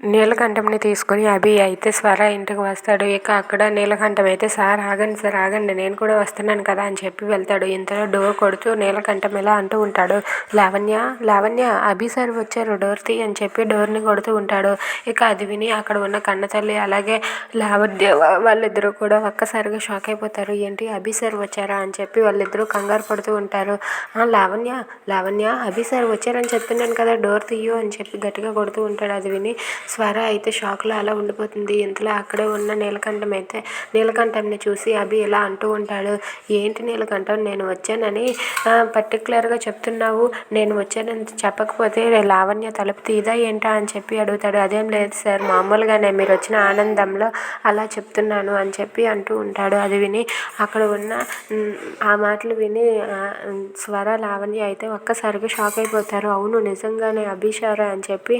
నీలకంఠంని తీసుకుని అభి అయితే స్వర ఇంటికి వస్తాడు. ఇక అక్కడ నీలకంఠం అయితే సార్ ఆగండి సార్ ఆగండి నేను కూడా వస్తున్నాను కదా అని చెప్పి వెళ్తాడు. ఇంతలో డోర్ కొడుతూ నీలకంఠం ఇలా అంటూ ఉంటాడు. లావణ్య లావణ్య అభి సార్ వచ్చారు డోర్ తీ అని చెప్పి డోర్ని కొడుతూ ఉంటాడు. ఇక అది విని అక్కడ ఉన్న కన్నతల్లి అలాగే లావణ్య వాళ్ళిద్దరూ కూడా ఒక్కసారిగా షాక్ అయిపోతారు. ఏంటి అభి సార్ వచ్చారా అని చెప్పి వాళ్ళిద్దరూ కంగారు పడుతూ ఉంటారు. లావణ్య లావణ్య అభి సార్ వచ్చారని చెప్తున్నాను కదా డోర్ తీయు అని చెప్పి గట్టిగా కొడుతూ ఉంటాడు. అది విని స్వర అయితే షాక్లో అలా ఉండిపోతుంది. ఇంతలో అక్కడే ఉన్న నీలకంఠం అయితే నీలకంఠంని చూసి అభి ఇలా అంటూ ఉంటాడు ఏంటి నీలకంఠం? నేను వచ్చానని పర్టికులర్గా చెప్తున్నావు. నేను వచ్చానని చెప్పకపోతే లావణ్య తలుపు తీదా ఏంటా? అని చెప్పి అడుగుతాడు. అదేం లేదు సార్ మామూలుగానే మీరు వచ్చిన ఆనందంలో అలా చెప్తున్నాను అని చెప్పి అంటూ ఉంటాడు. అది విని అక్కడ ఉన్న ఆ మాటలు విని స్వర లావణ్య అయితే ఒక్కసారిగా షాక్ అయిపోతారు. అవును నిజంగానే అభిషార అని చెప్పి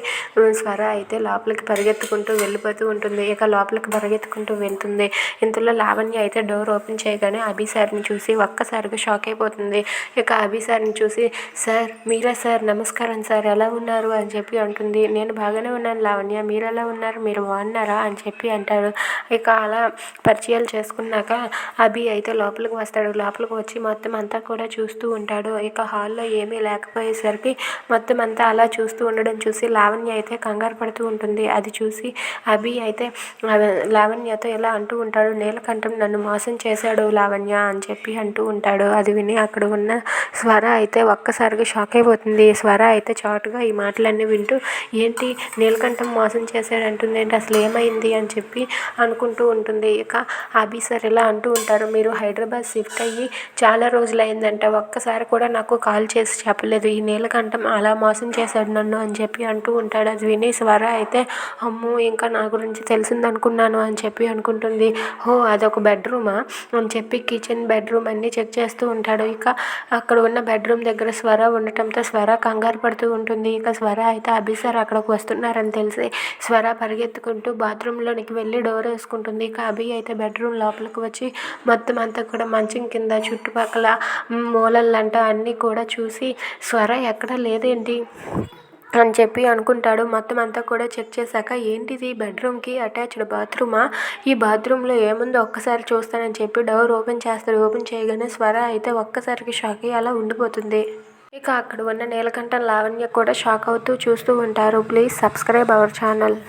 స్వర అయితే లోపలికి పరిగెత్తుకుంటూ వెళ్ళిపోతూ ఉంటుంది. ఇక లోపలికి పరిగెత్తుకుంటూ వెళ్తుంది. ఇంతలో లావణ్య అయితే డోర్ ఓపెన్ చేయగానే అభి సార్ని చూసి ఒక్కసారిగా షాక్ అయిపోతుంది. ఇక అభి సార్ని చూసి సార్ మీరా సార్ నమస్కారం సార్ ఎలా ఉన్నారు? అని చెప్పి అంటుంది. నేను బాగానే ఉన్నాను లావణ్య మీరు ఎలా ఉన్నారు? మీరు బాగున్నారా? అని చెప్పి అంటాడు. ఇక అలా పరిచయాలు చేసుకున్నాక అభి అయితే లోపలికి వస్తాడు. లోపలికి వచ్చి మొత్తం అంతా కూడా చూస్తూ ఉంటాడు. ఇక హాల్లో ఏమీ లేకపోయేసరికి మొత్తం అంతా అలా చూస్తూ ఉండడం చూసి లావణ్య అయితే కంగారు పడుతూ ఉంటుంది. అది చూసి అభి అయితే లావణ్యతో ఎలా అంటూ ఉంటాడు? నీలకంఠం నన్ను మోసం చేశాడు లావణ్య అని చెప్పి అంటూ ఉంటాడు. అది విని అక్కడ ఉన్న స్వర అయితే ఒక్కసారిగా షాక్ అయిపోతుంది. స్వర అయితే చాటుగా ఈ మాటలన్నీ వింటూ ఏంటి నీలకంఠం మోసం చేశాడు అంటుంది ఏంటి అసలు ఏమైంది? అని చెప్పి అనుకుంటూ ఉంటుంది. ఇక అభి సార్ ఇలా అంటూ ఉంటారు? మీరు హైదరాబాద్ షిఫ్ట్ అయ్యి చాలా రోజులు అయిందంట ఒక్కసారి కూడా నాకు కాల్ చేసి చెప్పలేదు. ఈ నీలకంఠం అలా మోసం చేశాడు నన్ను అని చెప్పి అంటూ ఉంటాడు. అది విని స్వర అయితే అమ్మో ఇంకా నా గురించి తెలిసింది అనుకున్నాను అని చెప్పి అనుకుంటుంది. ఓ అదొక బెడ్రూమా? అని చెప్పి కిచెన్ బెడ్రూమ్ అన్నీ చెక్ చేస్తూ ఉంటాడు. ఇక అక్కడ ఉన్న బెడ్రూమ్ దగ్గర స్వర ఉండటంతో స్వర కంగారు పడుతూ ఉంటుంది. ఇక స్వర అయితే అభి సార్ అక్కడికి వస్తున్నారని తెలిసి స్వర పరిగెత్తుకుంటూ బాత్రూంలోనికి వెళ్ళి డోర్ వేసుకుంటుంది. ఇక అభి అయితే బెడ్రూమ్ లోపలికి వచ్చి మొత్తం అంతా కూడా మంచం కింద చుట్టుపక్కల మూలలంట అన్నీ కూడా చూసి స్వర ఎక్కడ లేదేంటి? అని చెప్పి అనుకుంటాడు. మొత్తం అంతా కూడా చెక్ చేశాక ఏంటిది? బెడ్రూమ్కి అటాచ్డ్ బాత్రూమా? ఈ బాత్రూంలో ఏముందో? ఒక్కసారి చూస్తానని చెప్పి డోర్ ఓపెన్ చేస్తాడు. ఓపెన్ చేయగానే స్వర అయితే ఒక్కసారికి షాక్ అయ్యి అలా ఉండిపోతుంది. ఇక అక్కడ ఉన్న నీలకంఠ లావణ్య కూడా షాక్ అవుతూ చూస్తూ ఉంటారు. Please subscribe our channel.